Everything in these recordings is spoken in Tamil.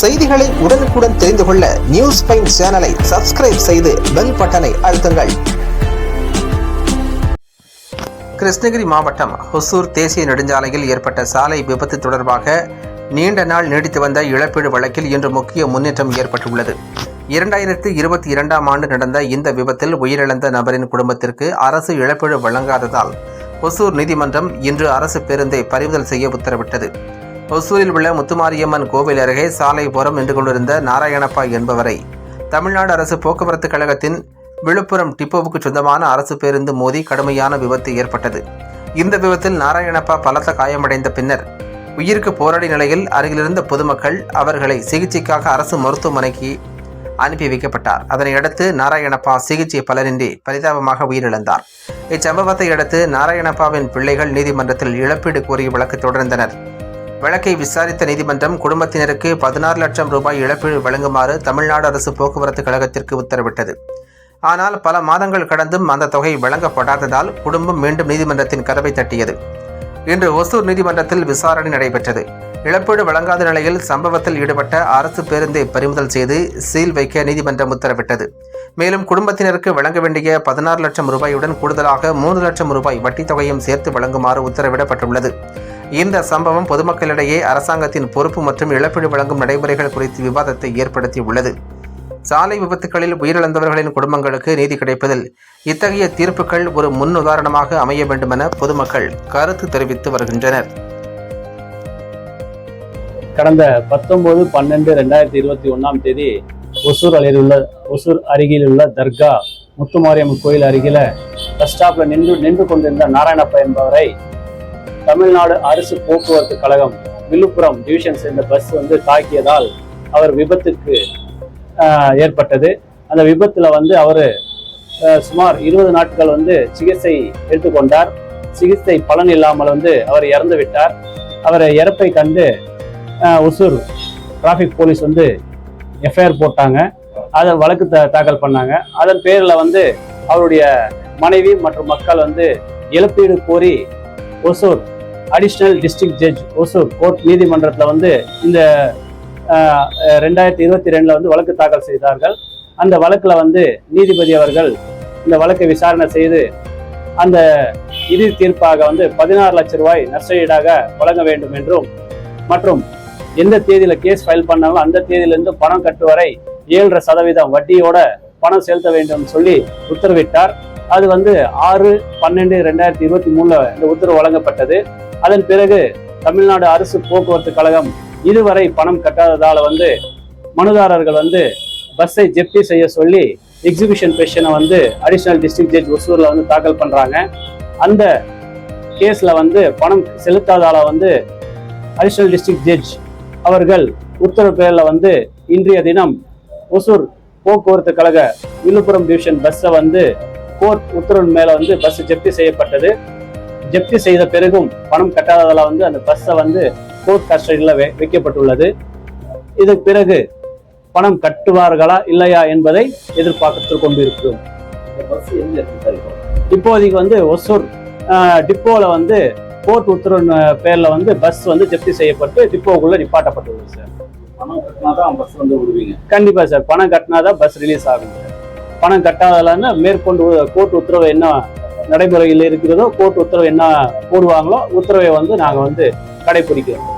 செய்திகளை உடனுக்குடன் தெரிந்து கொள்ள நியூஸ் பைன் சேனலை சப்ஸ்கிரைப் செய்து பெல் பட்டனை அழுத்துங்கள். கிருஷ்ணகிரி மாவட்டம் ஹொசூர் தேசிய நெடுஞ்சாலையில் ஏற்பட்ட சாலை விபத்து தொடர்பாக நீண்ட நாள் நீடித்து வந்த இழப்பீடு வழக்கில் இன்று முக்கிய முன்னேற்றம் ஏற்பட்டுள்ளது. இரண்டாயிரத்து இருபத்தி இரண்டாம் ஆண்டு நடந்த இந்த விபத்தில் உயிரிழந்த நபரின் குடும்பத்திற்கு அரசு இழப்பீடு வழங்காததால் ஒசூர் நீதிமன்றம் இன்று அரசு பேருந்தை பறிமுதல் செய்ய உத்தரவிட்டது. ஒசூரில் உள்ள முத்துமாரியம்மன் கோவில் அருகே சாலை ஓரம் நின்று கொண்டிருந்த நாராயணப்பா என்பவரை தமிழ்நாடு அரசு போக்குவரத்து கழகத்தின் விழுப்புரம் டிப்போவுக்கு சொந்தமான அரசு பேருந்து மோதி கடுமையான விபத்து ஏற்பட்டது. இந்த விபத்தில் நாராயணப்பா பலத்த காயமடைந்த பின்னர் உயிருக்கு போராடி நிலையில் அருகிலிருந்த பொதுமக்கள் அவர்களை சிகிச்சைக்காக அரசு மருத்துவமனைக்கு அனுப்பி வைக்கப்பட்டார். அதனையடுத்து நாராயணப்பா சிகிச்சை பலனின்றி பரிதாபமாக உயிரிழந்தார். இச்சம்பவத்தை அடுத்து நாராயணப்பாவின் பிள்ளைகள் நீதிமன்றத்தில் இழப்பீடு கோரி வழக்கு தொடர்ந்தனர். வழக்கை விசாரித்த நீதிமன்றம் குடும்பத்தினருக்கு பதினாறு லட்சம் ரூபாய் இழப்பீடு வழங்குமாறு தமிழ்நாடு அரசு போக்குவரத்து கழகத்திற்கு உத்தரவிட்டது. ஆனால் பல மாதங்கள் கடந்தும் அந்த தொகை வழங்கப்படாததால் குடும்பம் மீண்டும் நீதிமன்றத்தின் கதவை தட்டியது. இன்று ஒசூர் நீதிமன்றத்தில் விசாரணை நடைபெற்றது. இழப்பீடு வழங்காத நிலையில் சம்பவத்தில் ஈடுபட்ட அரசு பேருந்தை பறிமுதல் செய்து சீல் வைக்க நீதிமன்றம் உத்தரவிட்டது. மேலும் குடும்பத்தினருக்கு வழங்க வேண்டிய பதினாறு லட்சம் ரூபாயுடன் கூடுதலாக மூன்று லட்சம் ரூபாய் வட்டித் தொகையும் சேர்த்து வழங்குமாறு உத்தரவிடப்பட்டுள்ளது. இந்த சம்பவம் பொதுமக்களிடையே அரசாங்கத்தின் பொறுப்பு மற்றும் இழப்பீடு வழங்கும் நடைமுறைகள் குறித்து விவாதத்தை ஏற்படுத்தியுள்ளது. சாலை விபத்துகளில் உயிரிழந்தவர்களின் குடும்பங்களுக்கு நீதி கிடைப்பதில் இத்தகைய தீர்ப்புகள் ஒரு முன்னுதாரணமாக அமைய வேண்டுமென பொதுமக்கள் கருத்து தெரிவித்து வருகின்றனர். கடந்த பத்தொன்பது பன்னெண்டு ரெண்டாயிரத்தி இருபத்தி ஒன்றாம் தேதி ஒசூர் அருகில் உள்ள ஒசூர் அருகில் உள்ள தர்கா முத்துமாரியம்மன் கோயில் அருகில பஸ் ஸ்டாப்ல நின்று நின்று கொண்டிருந்த நாராயணப்பா என்பவரை தமிழ்நாடு அரசு போக்குவரத்து கழகம் விழுப்புரம் டிவிஷன் சேர்ந்த பஸ் வந்து தாக்கியதால் அவர் விபத்துக்கு ஏற்பட்டது. அந்த விபத்தில் வந்து அவர் சுமார் இருபது நாட்கள் வந்து சிகிச்சை எடுத்துக்கொண்டார். சிகிச்சை பலன் இல்லாமல் வந்து அவர் இறந்து விட்டார். அவரை இறப்பை கண்டு ஒசூர் டிராஃபிக் போலீஸ் வந்து எஃப்ஐஆர் போட்டாங்க. அதை வழக்கு த தாக்கல் பண்ணாங்க. அதன் பேரில் வந்து அவருடைய மனைவி மற்றும் மக்கள் வந்து இழப்பீடு கோரி Hosur additional district judge Hosur court நீதிமன்றத்தில் வந்து இந்த ரெண்டாயிரத்தி இருபத்தி ரெண்டில் வந்து வழக்கு தாக்கல் செய்தார்கள். அந்த வழக்கில் வந்து நீதிபதி அவர்கள் இந்த வழக்கை விசாரணை செய்து அந்த இறுதி தீர்ப்பாக வந்து பதினாறு லட்சம் ரூபாய் நஷ்டஈடாக வழங்க வேண்டும் என்றும் மற்றும் எந்த தேதியில் கேஸ் ஃபைல் பண்ணாலும் அந்த தேதியிலிருந்து பணம் கட்டு வரை ஏழரை சதவீதம் வட்டியோட பணம் செலுத்த வேண்டும் சொல்லி உத்தரவிட்டார். அது வந்து ஆறு பன்னெண்டு ரெண்டாயிரத்தி இருபத்தி மூணுல இந்த உத்தரவு வழங்கப்பட்டது. அதன் பிறகு தமிழ்நாடு அரசு போக்குவரத்து கழகம் இதுவரை பணம் கட்டாததால வந்து மனுதாரர்கள் வந்து பஸ்ஸை ஜப்தி செய்ய சொல்லி எக்ஸிபிஷன் பெஷனை வந்து அடிஷனல் டிஸ்ட்ரிக்ட் ஜட்ஜ் ஒசூரில் வந்து தாக்கல் பண்ணுறாங்க அந்த கேஸில் வந்து பணம் செலுத்தாதால வந்து அடிஷனல் டிஸ்ட்ரிக்ட் ஜட்ஜ் அவர்கள் உத்தரவு பேரில் வந்து இன்றைய தினம் ஒசூர் போக்குவரத்து கழக விழுப்புரம் டிவிஷன் பஸ்ஸை வந்து கோர்ட் உத்தரவின் மேல வந்து பஸ் ஜப்தி செய்யப்பட்டது. ஜப்தி செய்த பிறகும் பணம் கட்டாததால வந்து அந்த பஸ்ஸை வந்து கோர்ட் கஸ்டடியில் வைக்கப்பட்டுள்ளது. இதுக்கு பிறகு பணம் கட்டுவார்களா இல்லையா என்பதை எதிர்பார்த்து கொண்டிருக்கிறோம். இப்போதைக்கு வந்து ஒசூர் டிப்போல வந்து கோர்ட் உத்தரவு பேர்ல வந்து பஸ் வந்து ஜப்தி செய்யப்பட்டு டிப்போக்குள்ள நிப்பாட்டப்பட்டுள்ளது சார். பணம் கட்டினாதான் பஸ் வந்து விடுவீங்க. கண்டிப்பா சார். பணம் கட்டினாதான் பஸ் ரிலீஸ் ஆகும். சார் பணம் கட்டாதலன்னு மேற்கொண்டு கோர்ட் உத்தரவு என்ன நடைமுறையில் இருக்கிறதோ கோர்ட் உத்தரவு என்ன போடுவாங்களோ உத்தரவை வந்து நாங்க வந்து கடைபிடிக்கிறோம்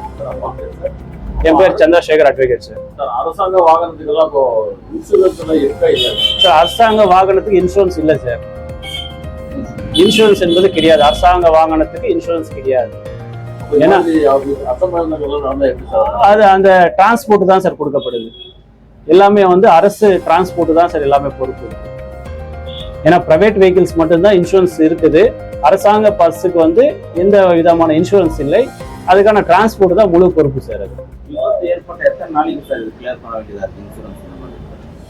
என் பேர் சந்திரசேகர் அட்வொகேட் சார். அரசாங்க வாகனத்துக்கெல்லாம் இப்போ இன்சூரன்ஸ் எல்லாம் இருக்கா இல்லையா? சார் அரசாங்க வாகனத்துக்கு இன்சூரன்ஸ் இல்லை சார். இன்சூரன்ஸ் என்பது கிடையாது. அரசாங்க வாகனத்துக்கு இன்சூரன்ஸ் கிடையாது. ஏன்னா- அது அந்த டிரான்ஸ்போர்ட் தான் சார் கொடுக்கப்படுது. எல்லாமே வந்து அரசு டிரான்ஸ்போர்ட் தான் சார் எல்லாமே பொறுப்பு. ஏன்னா பிரைவேட் வெஹிக்கிள்ஸ் மட்டும்தான் இன்சூரன்ஸ் இருக்குது. அரசாங்க பஸ்ஸுக்கு வந்து எந்த விதமான இன்சூரன்ஸ் இல்லை. அதுக்கான டிரான்ஸ்போர்ட் தான் முழு பொறுப்பு சார் அது.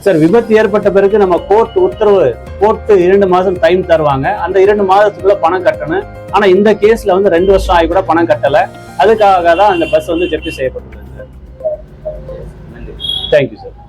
சார் விபத்து ஏற்பட்ட பிறகு நம்ம கோர்ட் உத்தரவு கோர்ட் இரண்டு மாதம் டைம் தருவாங்க. அந்த இரண்டு மாதத்துக்குள்ள பணம் கட்டணும். ஆனா இந்த கேஸ்ல வந்து ரெண்டு வருஷம் ஆகி கூட பணம் கட்டல. அதுக்காக தான் அந்த பஸ் வந்து ஜப்தி செய்யப்பட்டுள்ளது சார். Thank you sir